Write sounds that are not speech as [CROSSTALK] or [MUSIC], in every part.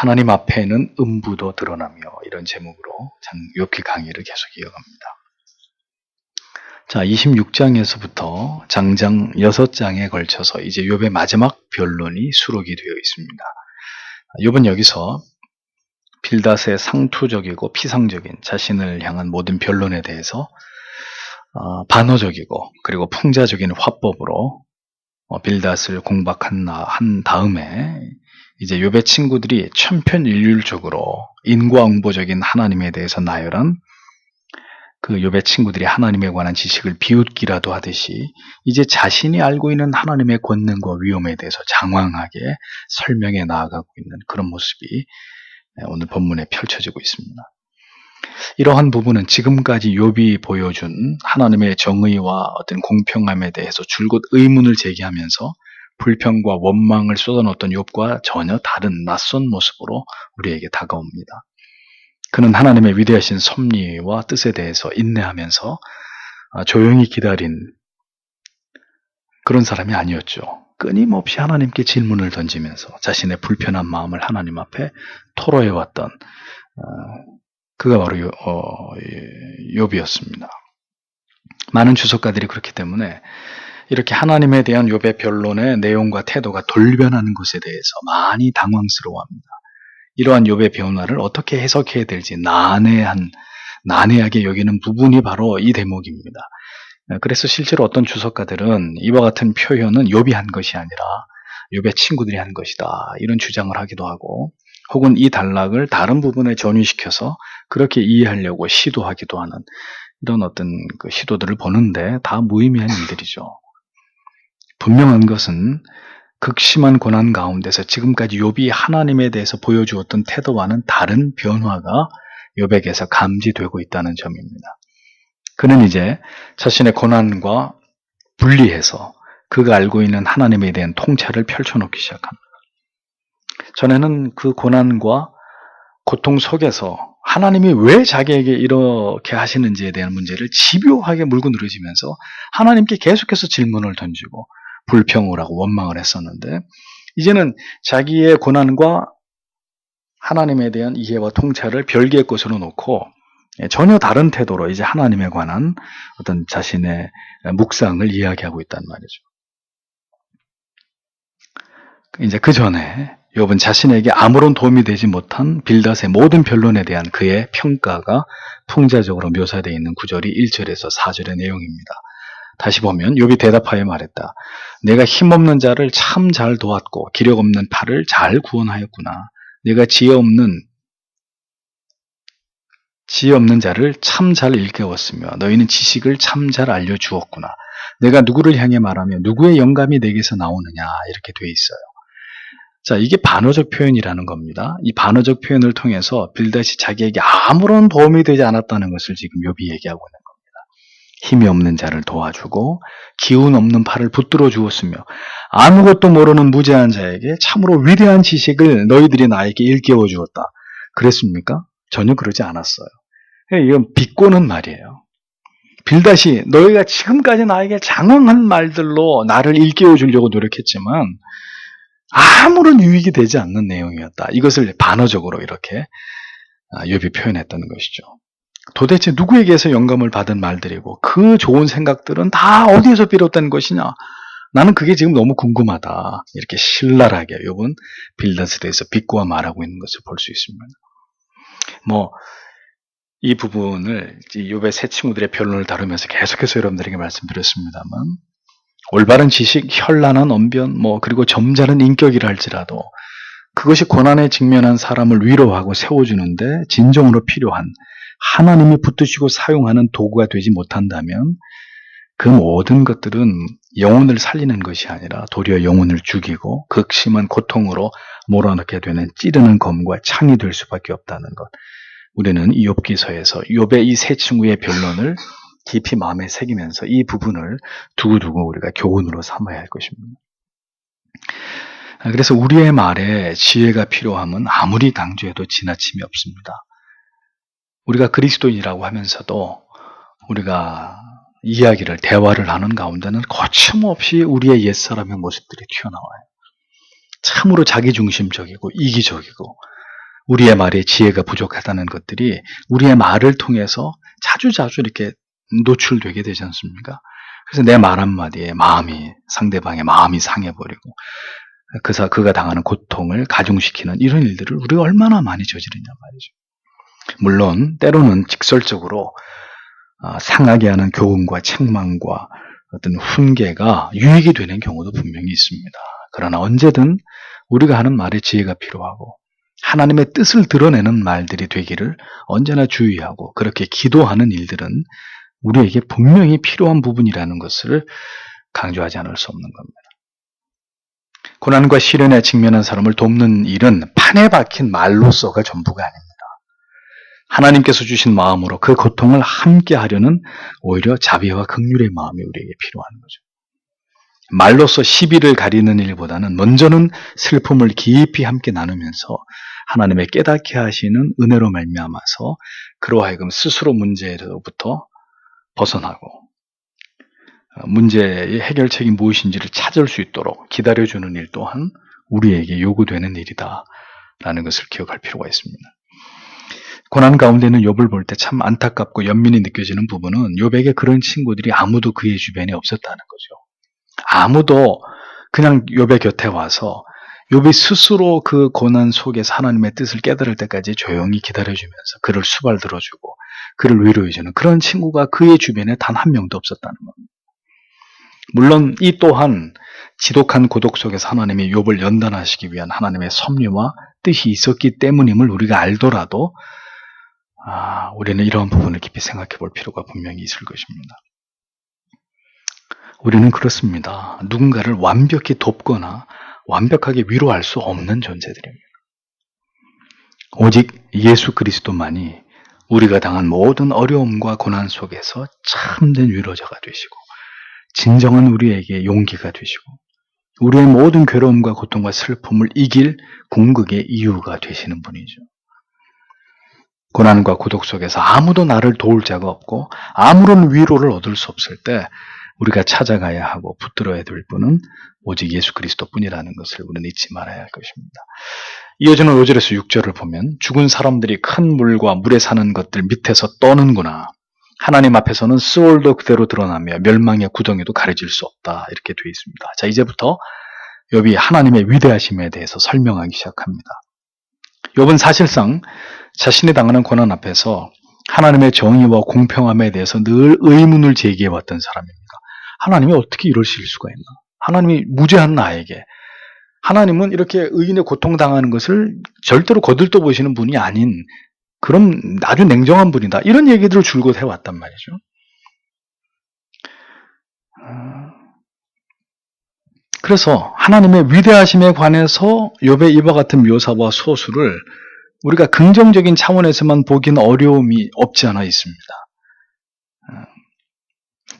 하나님 앞에는 음부도 드러나며 이런 제목으로 욥기 강의를 계속 이어갑니다. 자, 26장에서부터 장장 6장에 걸쳐서 이제 욥의 마지막 변론이 수록이 되어 있습니다. 욥은 여기서 빌닷의 상투적이고 피상적인 자신을 향한 모든 변론에 대해서 어, 반어적이고 그리고 풍자적인 화법으로 어, 빌닷을 공박한 한 다음에 이제 욥의 친구들이 천편일률적으로 인과응보적인 하나님에 대해서 나열한 그 욥의 친구들이 하나님에 관한 지식을 비웃기라도 하듯이 이제 자신이 알고 있는 하나님의 권능과 위험에 대해서 장황하게 설명해 나아가고 있는 그런 모습이 오늘 본문에 펼쳐지고 있습니다. 이러한 부분은 지금까지 욥이 보여준 하나님의 정의와 어떤 공평함에 대해서 줄곧 의문을 제기하면서 불평과 원망을 쏟아놓던 욥과 전혀 다른 낯선 모습으로 우리에게 다가옵니다. 그는 하나님의 위대하신 섭리와 뜻에 대해서 인내하면서 아, 조용히 기다린 그런 사람이 아니었죠. 끊임없이 하나님께 질문을 던지면서 자신의 불편한 마음을 하나님 앞에 토로해왔던 어, 그가 바로 어, 욥이었습니다. 많은 주석가들이 그렇기 때문에 이렇게 하나님에 대한 욥의 변론의 내용과 태도가 돌변하는 것에 대해서 많이 당황스러워합니다. 이러한 욥의 변화를 어떻게 해석해야 될지 난해한 난해하게 여기는 부분이 바로 이 대목입니다. 그래서 실제로 어떤 주석가들은 이와 같은 표현은 욥이 한 것이 아니라 욥의 친구들이 한 것이다 이런 주장을 하기도 하고 혹은 이 단락을 다른 부분에 전위시켜서 그렇게 이해하려고 시도하기도 하는 이런 어떤 그 시도들을 보는데 다 무의미한 일들이죠. 분명한 것은 극심한 고난 가운데서 지금까지 욥이 하나님에 대해서 보여주었던 태도와는 다른 변화가 욥에게서 감지되고 있다는 점입니다. 그는 이제 자신의 고난과 분리해서 그가 알고 있는 하나님에 대한 통찰을 펼쳐놓기 시작합니다. 전에는 그 고난과 고통 속에서 하나님이 왜 자기에게 이렇게 하시는지에 대한 문제를 집요하게 물고 늘어지면서 하나님께 계속해서 질문을 던지고 불평을 하고 원망을 했었는데 이제는 자기의 고난과 하나님에 대한 이해와 통찰을 별개의 것으로 놓고 전혀 다른 태도로 이제 하나님에 관한 어떤 자신의 묵상을 이야기하고 있단 말이죠. 이제 그 전에 욥은 자신에게 아무런 도움이 되지 못한 빌닷의 모든 변론에 대한 그의 평가가 풍자적으로 묘사되어 있는 구절이 1절에서 4절의 내용입니다. 다시 보면 욥이 대답하여 말했다. 내가 힘없는 자를 참 잘 도왔고 기력 없는 팔을 잘 구원하였구나. 내가 지혜 없는 지혜 없는 자를 참 잘 일깨웠으며 너희는 지식을 참 잘 알려주었구나. 내가 누구를 향해 말하며 누구의 영감이 내게서 나오느냐 이렇게 돼 있어요. 자, 이게 반어적 표현이라는 겁니다. 이 반어적 표현을 통해서 빌닷이 자기에게 아무런 도움이 되지 않았다는 것을 지금 욥이 얘기하고 있는 힘이 없는 자를 도와주고 기운 없는 팔을 붙들어 주었으며 아무것도 모르는 무죄한 자에게 참으로 위대한 지식을 너희들이 나에게 일깨워 주었다. 그랬습니까? 전혀 그러지 않았어요. 이건 비꼬는 말이에요. 빌다시 너희가 지금까지 나에게 장황한 말들로 나를 일깨워 주려고 노력했지만 아무런 유익이 되지 않는 내용이었다. 이것을 반어적으로 이렇게 욥이 표현했다는 것이죠. 도대체 누구에게서 영감을 받은 말들이고 그 좋은 생각들은 다 어디에서 비롯된 것이냐? 나는 그게 지금 너무 궁금하다. 이렇게 신랄하게 요번 대해서 비꼬아 말하고 있는 것을 볼 수 있습니다. 뭐 이 부분을 욥의 새 친구들의 변론을 다루면서 계속해서 여러분들에게 말씀드렸습니다만 올바른 지식, 현란한 언변, 뭐 그리고 점잖은 인격이라 할지라도 그것이 고난에 직면한 사람을 위로하고 세워주는데 진정으로 필요한 하나님이 붙드시고 사용하는 도구가 되지 못한다면 그 모든 것들은 영혼을 살리는 것이 아니라 도리어 영혼을 죽이고 극심한 고통으로 몰아넣게 되는 찌르는 검과 창이 될 수밖에 없다는 것. 우리는 이 욥기서에서 욥의 이 세 친구의 변론을 깊이 마음에 새기면서 이 부분을 두고두고 우리가 교훈으로 삼아야 할 것입니다. 그래서 우리의 말에 지혜가 필요함은 아무리 강조해도 지나침이 없습니다. 우리가 그리스도인이라고 하면서도 우리가 이야기를, 대화를 하는 가운데는 거침없이 우리의 옛사람의 모습들이 튀어나와요. 참으로 자기중심적이고 이기적이고 우리의 말에 지혜가 부족하다는 것들이 우리의 말을 통해서 자주자주 이렇게 노출되게 되지 않습니까? 그래서 내 말 한마디에 마음이, 상대방의 마음이 상해버리고, 그사, 그가 당하는 고통을 가중시키는 이런 일들을 우리가 얼마나 많이 저지르냐 말이죠. 물론, 때로는 직설적으로 아, 상하게 하는 교훈과 책망과 어떤 훈계가 유익이 되는 경우도 분명히 있습니다. 그러나 언제든 우리가 하는 말에 지혜가 필요하고 하나님의 뜻을 드러내는 말들이 되기를 언제나 주의하고 그렇게 기도하는 일들은 우리에게 분명히 필요한 부분이라는 것을 강조하지 않을 수 없는 겁니다. 고난과 시련에 직면한 사람을 돕는 일은 판에 박힌 말로서가 전부가 아닙니다. 하나님께서 주신 마음으로 그 고통을 함께 하려는 오히려 자비와 극률의 마음이 우리에게 필요한 거죠. 말로서 시비를 가리는 일보다는 먼저는 슬픔을 깊이 함께 나누면서 하나님의 깨닫게 하시는 은혜로 말미암아서 그로 하여금 스스로 문제로부터 벗어나고 어, 문제의 해결책이 무엇인지를 찾을 수 있도록 기다려주는 일 또한 우리에게 요구되는 일이다라는 것을 기억할 필요가 있습니다. 고난 가운데는 욥을 볼 때 참 안타깝고 연민이 느껴지는 부분은 욥에게 그런 친구들이 아무도 그의 주변에 없었다는 거죠. 아무도 그냥 욥의 곁에 와서 욥이 스스로 그 고난 속에서 하나님의 뜻을 깨달을 때까지 조용히 기다려주면서 그를 수발 들어주고 그를 위로해주는 그런 친구가 그의 주변에 단 한 명도 없었다는 겁니다. 물론 이 또한 지독한 고독 속에서 하나님이 욥을 연단하시기 위한 하나님의 섭리와 뜻이 있었기 때문임을 우리가 알더라도 아, 우리는 이런 부분을 깊이 생각해 볼 필요가 분명히 있을 것입니다. 우리는 그렇습니다. 누군가를 완벽히 돕거나 완벽하게 위로할 수 없는 존재들입니다. 오직 예수 그리스도만이 우리가 당한 모든 어려움과 고난 속에서 참된 위로자가 되시고 진정한 우리에게 용기가 되시고 우리의 모든 괴로움과 고통과 슬픔을 이길 궁극의 이유가 되시는 분이죠. 고난과 고독 속에서 아무도 나를 도울 자가 없고 아무런 위로를 얻을 수 없을 때 우리가 찾아가야 하고 붙들어야 될 분은 오직 예수 그리스도 뿐이라는 것을 우리는 잊지 말아야 할 것입니다. 이어지는 5절에서 6절을 보면 죽은 사람들이 큰 물과 물에 사는 것들 밑에서 떠는구나. 하나님 앞에서는 스월도 그대로 드러나며 멸망의 구덩이도 가려질 수 없다. 이렇게 되어 있습니다. 자, 이제부터 욥이 하나님의 위대하심에 대해서 설명하기 시작합니다. 욥은 사실상 자신이 당하는 고난 앞에서 하나님의 정의와 공평함에 대해서 늘 의문을 제기해 왔던 사람입니다. 하나님이 어떻게 이러실 수가 있나? 하나님이 무죄한 나에게 하나님은 이렇게 의인의 고통당하는 것을 절대로 거들떠 보시는 분이 아닌 그럼 아주 냉정한 분이다. 이런 얘기들을 줄곧 해왔단 말이죠. 그래서 하나님의 위대하심에 관해서 욥의 이와 같은 묘사와 소수를 우리가 긍정적인 차원에서만 보기는 어려움이 없지 않아 있습니다.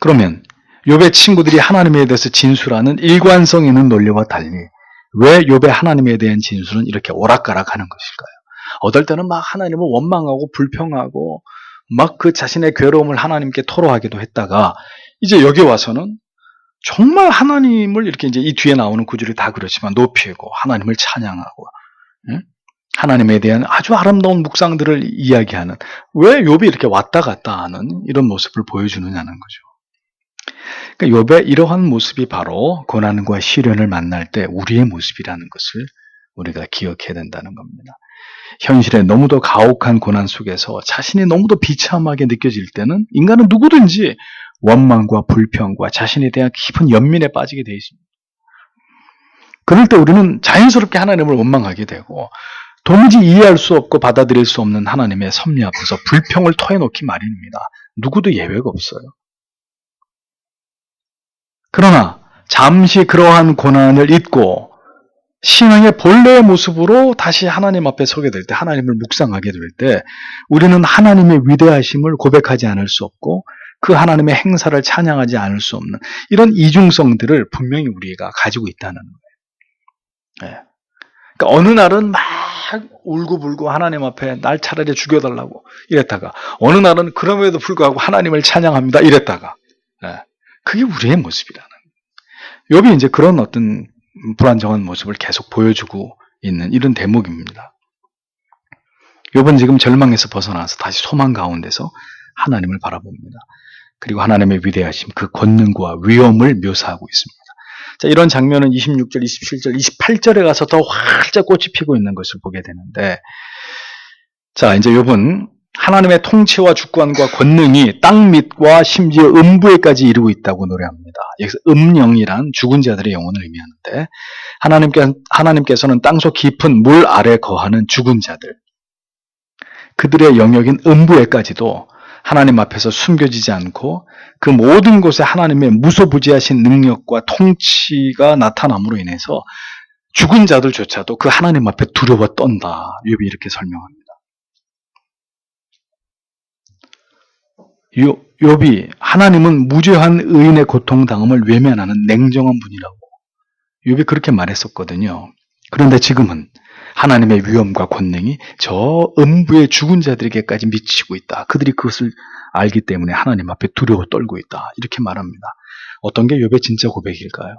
그러면 욥의 친구들이 하나님에 대해서 진술하는 일관성 있는 논리와 달리 왜 욥의 하나님에 대한 진술은 이렇게 오락가락하는 것일까요? 어떨 때는 막 하나님을 원망하고 불평하고 막 그 자신의 괴로움을 하나님께 토로하기도 했다가 이제 여기 와서는 정말 하나님을 이렇게 이제 이 뒤에 나오는 구절이 다 그렇지만 높이고 하나님을 찬양하고 응? 하나님에 대한 아주 아름다운 묵상들을 이야기하는 왜 욥이 이렇게 왔다 갔다 하는 이런 모습을 보여주느냐는 거죠. 그러니까 욥의 이러한 모습이 바로 고난과 시련을 만날 때 우리의 모습이라는 것을 우리가 기억해야 된다는 겁니다. 현실에 너무도 가혹한 고난 속에서 자신이 너무도 비참하게 느껴질 때는 인간은 누구든지 원망과 불평과 자신에 대한 깊은 연민에 빠지게 되어 있습니다. 그럴 때 우리는 자연스럽게 하나님을 원망하게 되고 도무지 이해할 수 없고 받아들일 수 없는 하나님의 섭리 앞에서 불평을 토해놓기 마련입니다. 누구도 예외가 없어요. 그러나 잠시 그러한 고난을 잊고 신앙의 본래의 모습으로 다시 하나님 앞에 서게 될 때, 하나님을 묵상하게 될 때, 우리는 하나님의 위대하심을 고백하지 않을 수 없고, 그 하나님의 행사를 찬양하지 않을 수 없는 이런 이중성들을 분명히 우리가 가지고 있다는 거예요. 네. 그러니까 어느 날은 막 울고불고 하나님 앞에 날 차라리 죽여달라고 이랬다가 어느 날은 그럼에도 불구하고 하나님을 찬양합니다 이랬다가 네. 그게 우리의 모습이라는. 욥이 이제 그런 어떤 불안정한 모습을 계속 보여주고 있는 이런 대목입니다. 욥은 지금 절망에서 벗어나서 다시 소망 가운데서 하나님을 바라봅니다. 그리고 하나님의 위대하심, 그 권능과 위엄을 묘사하고 있습니다. 자, 이런 장면은 26절, 27절, 28절에 가서 더 활짝 꽃이 피고 있는 것을 보게 되는데, 자, 이제 욥은 하나님의 통치와 주권과 권능이 땅 밑과 심지어 음부에까지 이르고 있다고 노래합니다. 여기서 음영이란 죽은 자들의 영혼을 의미하는데, 하나님께, 하나님께서는 땅속 깊은 물 아래 거하는 죽은 자들, 그들의 영역인 음부에까지도 하나님 앞에서 숨겨지지 않고 그 모든 곳에 하나님의 무소부지하신 능력과 통치가 나타남으로 인해서 죽은 자들조차도 그 하나님 앞에 두려워 떤다. 욥이 이렇게 설명합니다. 요- 욥이 하나님은 무죄한 의인의 고통 당함을 외면하는 냉정한 분이라고 욥이 그렇게 말했었거든요. 그런데 지금은 하나님의 위엄과 권능이 저 음부의 죽은 자들에게까지 미치고 있다. 그들이 그것을 알기 때문에 하나님 앞에 두려워 떨고 있다. 이렇게 말합니다. 어떤 게 욥의 진짜 고백일까요?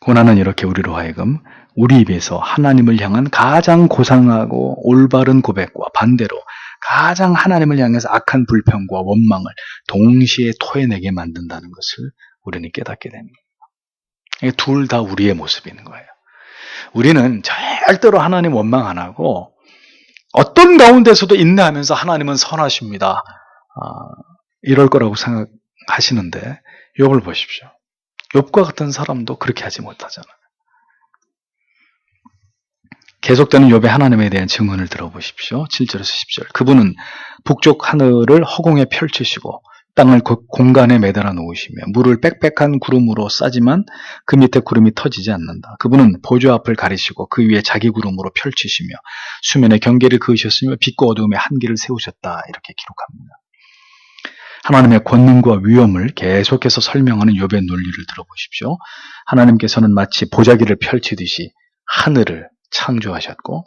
고난은 이렇게 우리로 하여금 우리 입에서 하나님을 향한 가장 고상하고 올바른 고백과 반대로 가장 하나님을 향해서 악한 불평과 원망을 동시에 토해내게 만든다는 것을 우리는 깨닫게 됩니다. 둘 다 우리의 있는 거예요. 우리는 절대로 하나님 원망 안 하고 어떤 가운데서도 인내하면서 하나님은 선하십니다. 아, 이럴 거라고 생각하시는데 욥을 보십시오. 욥과 같은 사람도 그렇게 하지 못하잖아요. 계속되는 욥의 하나님에 대한 증언을 들어보십시오. 7절에서 10절. 그분은 북쪽 하늘을 허공에 펼치시고 땅을 고- 공간에 매달아 놓으시며 물을 빽빽한 구름으로 싸지만 그 밑에 구름이 터지지 않는다. 그분은 보좌 앞을 가리시고 그 위에 자기 구름으로 펼치시며 수면에 경계를 그으셨으며 빛과 어두움에 한계를 세우셨다. 이렇게 기록합니다. 하나님의 권능과 위엄을 계속해서 설명하는 욥의 논리를 들어보십시오. 하나님께서는 마치 보자기를 펼치듯이 하늘을 창조하셨고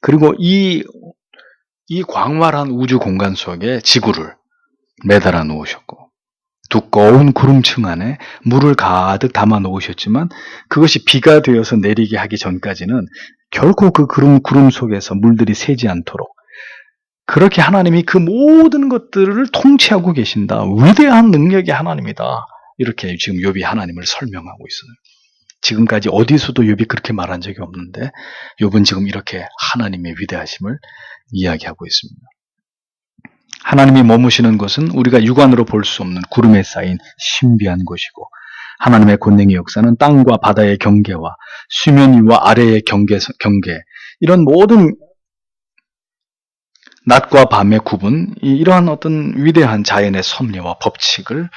그리고 이, 이 광활한 우주 공간 속에 지구를 매달아 놓으셨고 두꺼운 구름층 안에 물을 가득 담아 놓으셨지만 그것이 비가 되어서 내리게 하기 전까지는 결코 그 구름, 구름 속에서 물들이 새지 않도록 그렇게 하나님이 그 모든 것들을 통치하고 계신다. 위대한 능력의 하나님이다. 이렇게 지금 욥이 하나님을 설명하고 있어요. 지금까지 어디서도 욥이 그렇게 말한 적이 없는데 욥은 지금 이렇게 하나님의 위대하심을 이야기하고 있습니다. 하나님이 머무시는 곳은 우리가 육안으로 볼 수 없는 구름에 쌓인 신비한 곳이고 하나님의 권능의 역사는 땅과 바다의 경계와 수면 위와 아래의 경계, 경계 이런 모든 낮과 밤의 구분 이- 이러한 어떤 위대한 자연의 섭리와 법칙을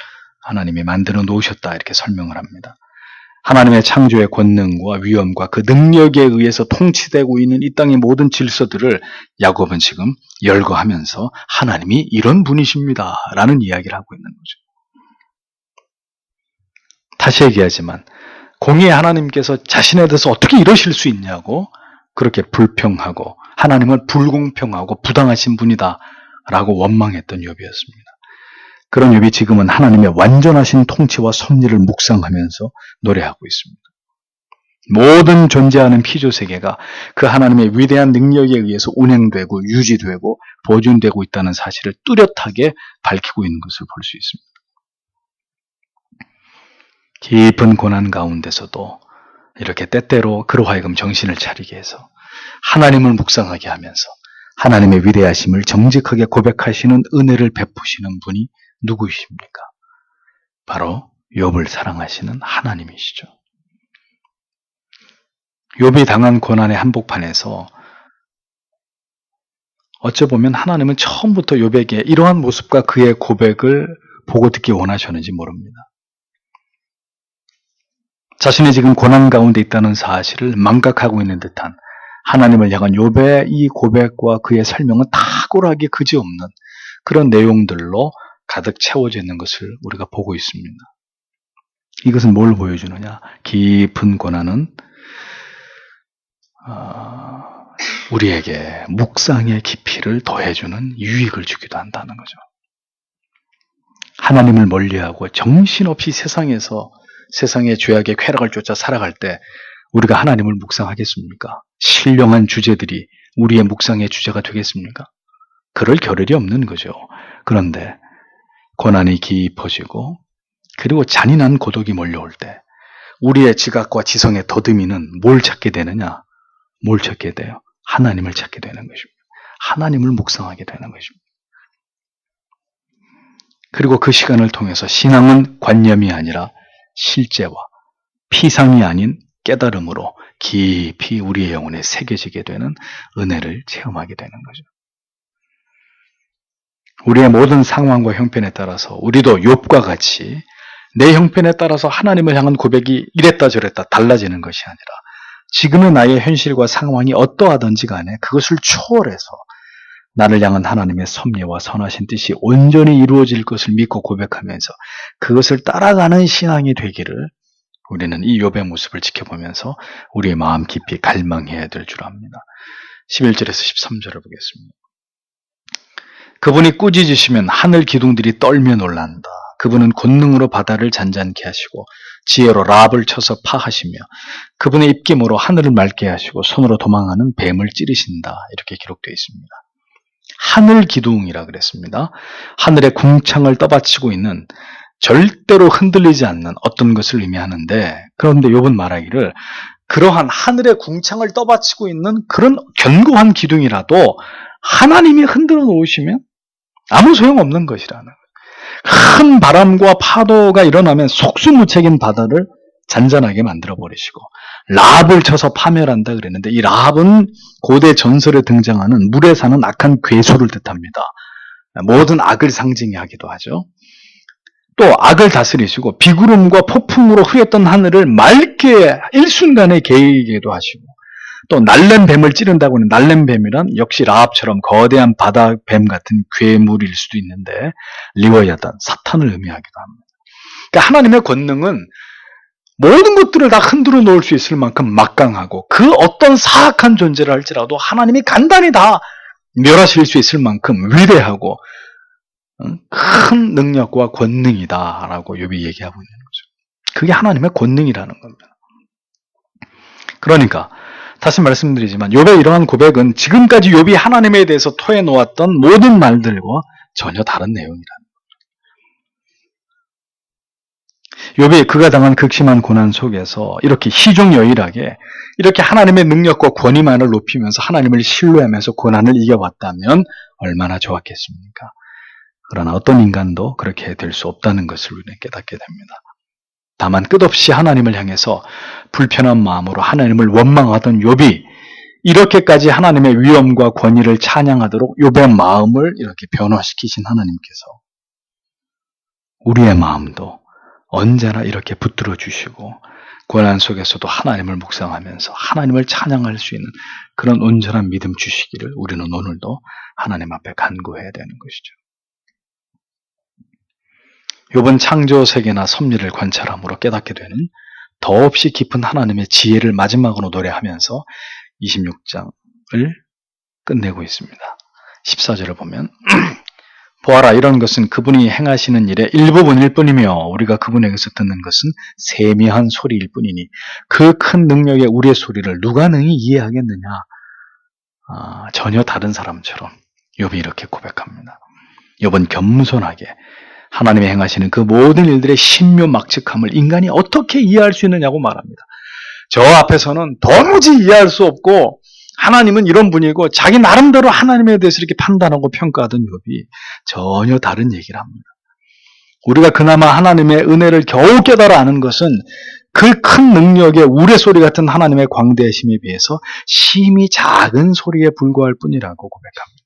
하나님이 만들어 놓으셨다 이렇게 설명을 합니다. 하나님의 창조의 권능과 위엄과 그 능력에 의해서 통치되고 있는 이 땅의 모든 질서들을 야곱은 지금 열거하면서 하나님이 이런 분이십니다. 라는 이야기를 하고 있는 거죠. 다시 얘기하지만 공의의 하나님께서 자신에 대해서 어떻게 이러실 수 있냐고 그렇게 불평하고 하나님은 불공평하고 부당하신 분이다 라고 원망했던 욥이었습니다. 그런 욥이 지금은 하나님의 완전하신 통치와 섭리를 묵상하면서 노래하고 있습니다. 모든 존재하는 피조 세계가 그 하나님의 위대한 능력에 의해서 운행되고 유지되고 보존되고 있다는 사실을 뚜렷하게 밝히고 있는 것을 볼 수 있습니다. 깊은 고난 가운데서도 이렇게 때때로 그로 하여금 정신을 차리게 해서 하나님을 묵상하게 하면서 하나님의 위대하심을 정직하게 고백하시는 은혜를 베푸시는 분이 누구이십니까? 바로 욥을 사랑하시는 하나님이시죠. 욥이 당한 고난의 한복판에서 어쩌보면 하나님은 처음부터 욥에게 이러한 모습과 그의 고백을 보고 듣기 원하셨는지 모릅니다. 자신이 지금 고난 가운데 있다는 사실을 망각하고 있는 듯한 하나님을 향한 욥의 이 고백과 그의 설명은 탁월하게 그지없는 그런 내용들로 가득 채워져 있는 것을 우리가 보고 있습니다. 이것은 뭘 보여주느냐? 깊은 고난은 어, 우리에게 묵상의 깊이를 더해주는 유익을 주기도 한다는 거죠. 하나님을 멀리하고 정신없이 세상에서 세상의 죄악의 쾌락을 쫓아 살아갈 때 우리가 하나님을 묵상하겠습니까? 신령한 주제들이 우리의 묵상의 주제가 되겠습니까? 그럴 겨를이 없는 거죠. 그런데 고난이 깊어지고 그리고 잔인한 고독이 몰려올 때 우리의 지각과 지성의 더듬이는 뭘 찾게 되느냐? 뭘 찾게 돼요? 하나님을 찾게 되는 것입니다. 하나님을 묵상하게 되는 것입니다. 그리고 그 시간을 통해서 신앙은 관념이 아니라 실제와 피상이 아닌 깨달음으로 깊이 우리의 영혼에 새겨지게 되는 은혜를 체험하게 되는 거죠. 우리의 모든 상황과 형편에 따라서 우리도 욥과 같이 내 형편에 따라서 하나님을 향한 고백이 이랬다 저랬다 달라지는 것이 아니라 지금의 나의 현실과 상황이 어떠하든지 간에 그것을 초월해서 나를 향한 하나님의 섭리와 선하신 뜻이 온전히 이루어질 것을 믿고 고백하면서 그것을 따라가는 신앙이 되기를 우리는 이 욥의 모습을 지켜보면서 우리의 마음 깊이 갈망해야 될 줄 압니다. 11절에서 13절을 보겠습니다. 그분이 꾸짖으시면 하늘 기둥들이 떨며 놀란다. 그분은 권능으로 바다를 잔잔케 하시고 지혜로 랍을 쳐서 파하시며 그분의 입김으로 하늘을 맑게 하시고 손으로 도망하는 뱀을 찌르신다. 이렇게 기록되어 있습니다. 하늘 기둥이라 그랬습니다. 하늘의 궁창을 떠받치고 있는 절대로 흔들리지 않는 어떤 것을 의미하는데 그런데 요번 말하기를 그러한 하늘의 궁창을 떠받치고 있는 그런 견고한 기둥이라도 하나님이 흔들어 놓으시면 아무 소용없는 것이라는 큰 바람과 파도가 일어나면 속수무책인 바다를 잔잔하게 만들어 버리시고 랍을 쳐서 파멸한다 그랬는데 이 랍은 고대 전설에 등장하는 물에 사는 악한 괴수를 뜻합니다. 모든 악을 상징하기도 하죠. 또 악을 다스리시고 비구름과 폭풍으로 흐렸던 하늘을 맑게 일순간에 개이기도 하시고 또 날렘 뱀을 찌른다고 하는 날렘 뱀이란 역시 라합처럼 거대한 바다 뱀 같은 괴물일 수도 있는데 리워야단 사탄을 의미하기도 합니다. 그러니까 하나님의 권능은 모든 것들을 다 흔들어 놓을 수 있을 만큼 막강하고 그 어떤 사악한 존재를 할지라도 하나님이 간단히 다 멸하실 수 있을 만큼 위대하고 큰 능력과 권능이다라고 욥이 얘기하고 있는 거죠. 그게 하나님의 권능이라는 겁니다. 그러니까 다시 말씀드리지만 욥의 이러한 고백은 지금까지 욥이 하나님에 대해서 토해 놓았던 모든 말들과 전혀 다른 내용이라는. 욥이 그가 당한 극심한 고난 속에서 이렇게 희종여일하게 이렇게 하나님의 능력과 권위만을 높이면서 하나님을 신뢰하면서 고난을 이겨왔다면 얼마나 좋았겠습니까? 그러나 어떤 인간도 그렇게 될 수 없다는 것을 우리는 깨닫게 됩니다. 다만 끝없이 하나님을 향해서 불편한 마음으로 하나님을 원망하던 욥이 이렇게까지 하나님의 위엄과 권위를 찬양하도록 욥의 마음을 이렇게 변화시키신 하나님께서 우리의 마음도 언제나 이렇게 붙들어 주시고 고난 속에서도 하나님을 묵상하면서 하나님을 찬양할 수 있는 그런 온전한 믿음 주시기를 우리는 오늘도 하나님 앞에 간구해야 되는 것이죠. 요번 창조 세계나 섭리를 관찰함으로 깨닫게 되는 더없이 깊은 하나님의 지혜를 마지막으로 노래하면서 26장을 끝내고 있습니다. 14절을 보면 [CLEARS THROAT] 보아라 이런 것은 그분이 행하시는 일의 일부분일 뿐이며 우리가 그분에게서 듣는 것은 세미한 소리일 뿐이니 그 큰 능력의 우리의 소리를 누가 능히 이해하겠느냐 아, 전혀 다른 사람처럼 욥이 이렇게 고백합니다. 욥은 겸손하게 하나님이 행하시는 그 모든 일들의 신묘막측함을 인간이 어떻게 이해할 수 있느냐고 말합니다. 저 앞에서는 도무지 이해할 수 없고 하나님은 이런 분이고 자기 나름대로 하나님에 대해서 이렇게 판단하고 평가하던 욥이 전혀 다른 얘기를 합니다. 우리가 그나마 하나님의 은혜를 겨우 깨달아 아는 것은 그 큰 능력의 우레소리 같은 하나님의 광대심에 비해서 심히 작은 소리에 불과할 뿐이라고 고백합니다.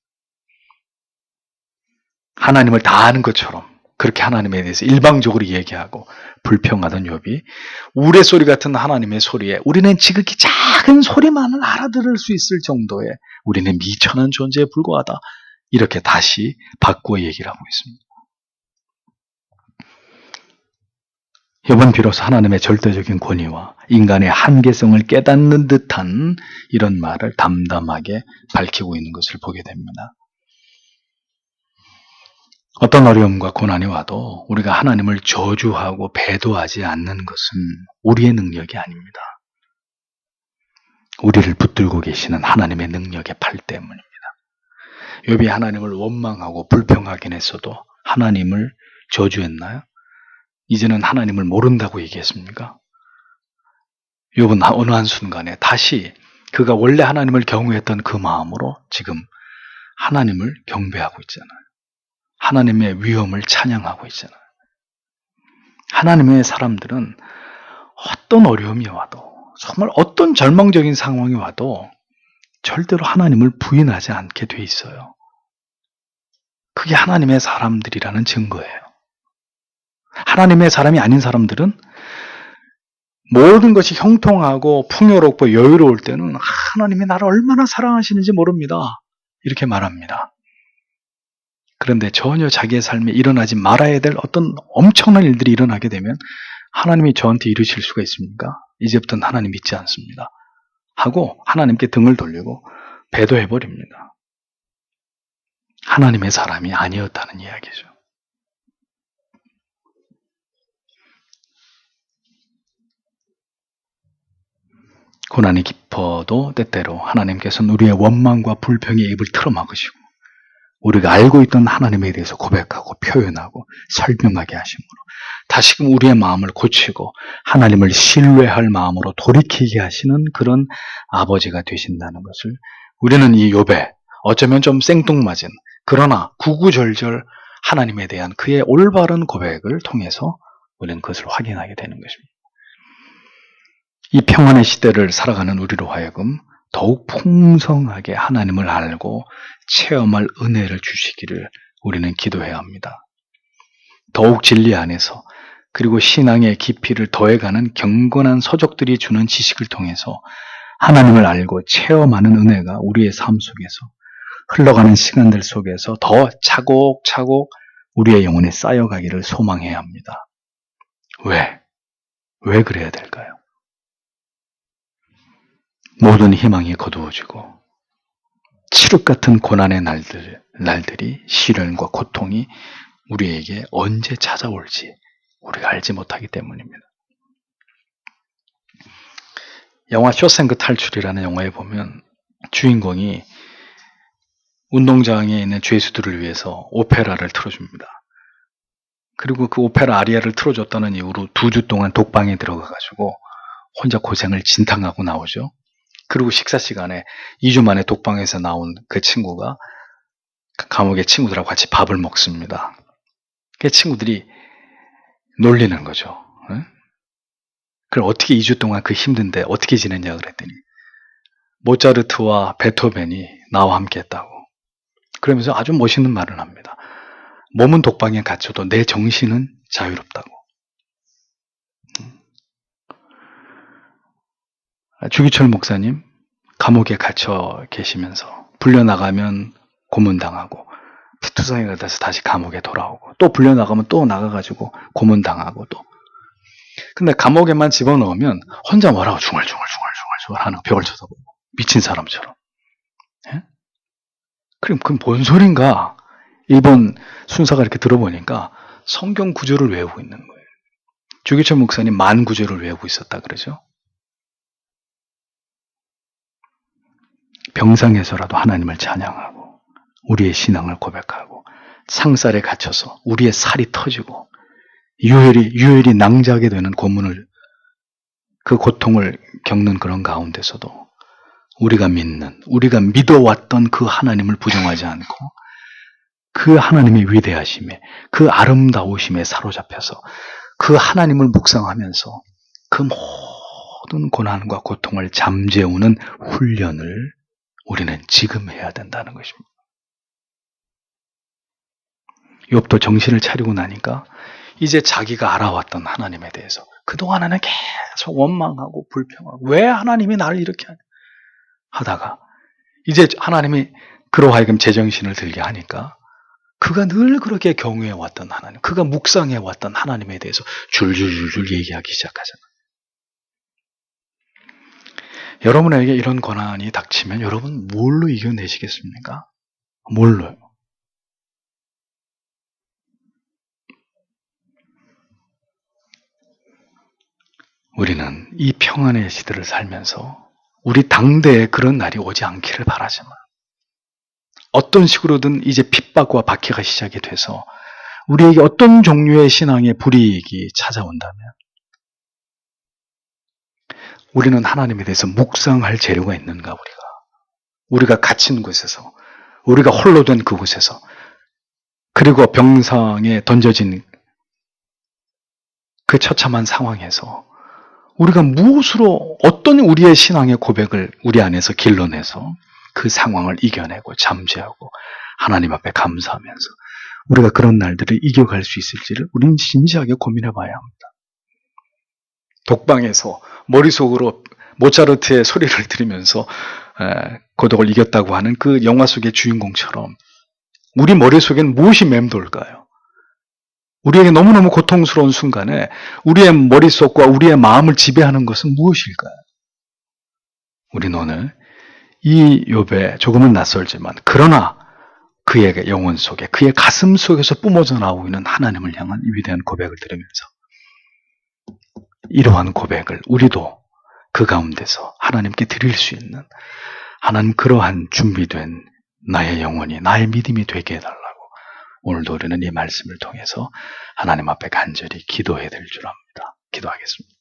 하나님을 다 아는 것처럼 그렇게 하나님에 대해서 일방적으로 얘기하고 불평하던 욥이 우레소리 같은 하나님의 소리에 우리는 지극히 작은 소리만을 알아들을 수 있을 정도의 우리는 미천한 존재에 불과하다. 이렇게 다시 바꾸어 얘기를 하고 있습니다. 욥은 비로소 하나님의 절대적인 권위와 인간의 한계성을 깨닫는 듯한 이런 말을 담담하게 밝히고 있는 것을 보게 됩니다. 어떤 어려움과 고난이 와도 우리가 하나님을 저주하고 배도하지 않는 것은 우리의 능력이 아닙니다. 우리를 붙들고 계시는 하나님의 능력의 팔 때문입니다. 욥이 하나님을 원망하고 불평하긴 했어도 하나님을 저주했나요? 이제는 하나님을 모른다고 얘기했습니까? 욥은 어느 한 순간에 다시 그가 원래 하나님을 경외했던 그 마음으로 지금 하나님을 경배하고 있잖아요. 하나님의 위엄을 찬양하고 있잖아요. 하나님의 사람들은 어떤 어려움이 와도 정말 어떤 절망적인 상황이 와도 절대로 하나님을 부인하지 않게 돼 있어요. 그게 하나님의 사람들이라는 증거예요. 하나님의 사람이 아닌 사람들은 모든 것이 형통하고 풍요롭고 여유로울 때는 하나님이 나를 얼마나 사랑하시는지 모릅니다. 이렇게 말합니다. 그런데 전혀 자기의 삶에 일어나지 말아야 될 어떤 엄청난 일들이 일어나게 되면 하나님이 저한테 이르실 수가 있습니까? 이제부터는 하나님 믿지 않습니다. 하고 하나님께 등을 돌리고 배도해버립니다. 하나님의 사람이 아니었다는 이야기죠. 고난이 깊어도 때때로 하나님께서는 우리의 원망과 불평의 입을 틀어막으시고 우리가 알고 있던 하나님에 대해서 고백하고 표현하고 설명하게 하심으로 다시금 우리의 마음을 고치고 하나님을 신뢰할 마음으로 돌이키게 하시는 그런 아버지가 되신다는 것을 우리는 이 욥에 어쩌면 좀 생뚱맞은 그러나 구구절절 하나님에 대한 그의 올바른 고백을 통해서 우리는 그것을 확인하게 되는 것입니다. 이 평안의 시대를 살아가는 우리로 하여금 더욱 풍성하게 하나님을 알고 체험할 은혜를 주시기를 우리는 기도해야 합니다. 더욱 진리 안에서 그리고 신앙의 깊이를 더해가는 경건한 서적들이 주는 지식을 통해서 하나님을 알고 체험하는 은혜가 우리의 삶 속에서 흘러가는 시간들 속에서 더 차곡차곡 우리의 영혼에 쌓여가기를 소망해야 합니다. 왜? 왜 그래야 될까요? 모든 희망이 거두어지고 칠흑 같은 고난의 날들, 날들이 시련과 고통이 우리에게 언제 찾아올지 우리가 알지 못하기 때문입니다. 영화 쇼생크 탈출이라는 영화에 보면 주인공이 운동장에 있는 죄수들을 위해서 오페라를 틀어줍니다. 그리고 그 오페라 아리아를 틀어줬다는 이유로 두 주 동안 독방에 들어가가지고 혼자 고생을 진탕하고 나오죠. 그리고 식사 시간에 2주 만에 독방에서 나온 그 친구가 감옥의 친구들하고 같이 밥을 먹습니다. 그 친구들이 놀리는 거죠. 그럼 어떻게 2주 동안 그 힘든데 어떻게 지냈냐 그랬더니 모차르트와 베토벤이 나와 함께 했다고. 그러면서 아주 멋있는 말을 합니다. 몸은 독방에 갇혀도 내 정신은 자유롭다고. 주기철 목사님 감옥에 갇혀 계시면서 불려나가면 고문당하고 피투성이가 돼서 다시 감옥에 돌아오고 또 불려나가면 또 나가가지고 고문당하고 또. 근데 감옥에만 집어넣으면 혼자 뭐라고 중얼중얼중얼중얼 하는 벽을 쳐다보고 미친 사람처럼. 예? 그럼 그럼 뭔 소린가? 일본 순사가 이렇게 들어보니까 성경 구절을 외우고 있는 거예요. 주기철 목사님 만 구절을 외우고 있었다 그러죠 병상에서라도 하나님을 찬양하고 우리의 신앙을 고백하고 상살에 갇혀서 우리의 살이 터지고 유혈이 유혈이 낭자하게 되는 고문을 그 고통을 겪는 그런 가운데서도 우리가 믿는 우리가 믿어왔던 그 하나님을 부정하지 않고 그 하나님의 위대하심에 그 아름다우심에 사로잡혀서 그 하나님을 묵상하면서 그 모든 고난과 고통을 잠재우는 훈련을 우리는 지금 해야 된다는 것입니다. 욥도 정신을 차리고 나니까 이제 자기가 알아왔던 하나님에 대해서 그동안에는 계속 원망하고 불평하고 왜 하나님이 나를 이렇게 하다가 이제 하나님이 그로 하여금 제정신을 들게 하니까 그가 늘 그렇게 경외해 왔던 하나님, 그가 묵상해 왔던 하나님에 대해서 줄줄줄줄 얘기하기 시작하잖아요. 여러분에게 이런 고난이 닥치면 여러분 뭘로 이겨내시겠습니까? 뭘로요? 우리는 이 평안의 시대를 살면서 우리 당대에 그런 날이 오지 않기를 바라지만 어떤 식으로든 이제 핍박과 박해가 시작이 돼서 우리에게 어떤 종류의 신앙의 불이익이 찾아온다면 우리는 하나님에 대해서 묵상할 재료가 있는가 우리가 우리가 갇힌 곳에서 우리가 홀로 된 그곳에서 그리고 병상에 던져진 그 처참한 상황에서 우리가 무엇으로 어떤 우리의 신앙의 고백을 우리 안에서 길러내서 그 상황을 이겨내고 잠재하고 하나님 앞에 감사하면서 우리가 그런 날들을 이겨갈 수 있을지를 우리는 진지하게 고민해 봐야 합니다. 독방에서 머릿속으로 모차르트의 소리를 들으면서 에, 고독을 이겼다고 하는 그 영화 속의 주인공처럼 우리 머릿속엔 무엇이 맴돌까요? 우리에게 너무너무 고통스러운 순간에 우리의 머릿속과 우리의 마음을 지배하는 것은 무엇일까요? 우리는 오늘 이 욥에 조금은 낯설지만 그러나 그의 영혼 속에 그의 가슴 속에서 뿜어져 나오고 있는 하나님을 향한 이 위대한 고백을 들으면서 이러한 고백을 우리도 그 가운데서 하나님께 드릴 수 있는 하나님 그러한 준비된 나의 영혼이 나의 믿음이 되게 해달라고 오늘도 우리는 이 말씀을 통해서 하나님 앞에 간절히 기도해야 될줄 압니다. 기도하겠습니다.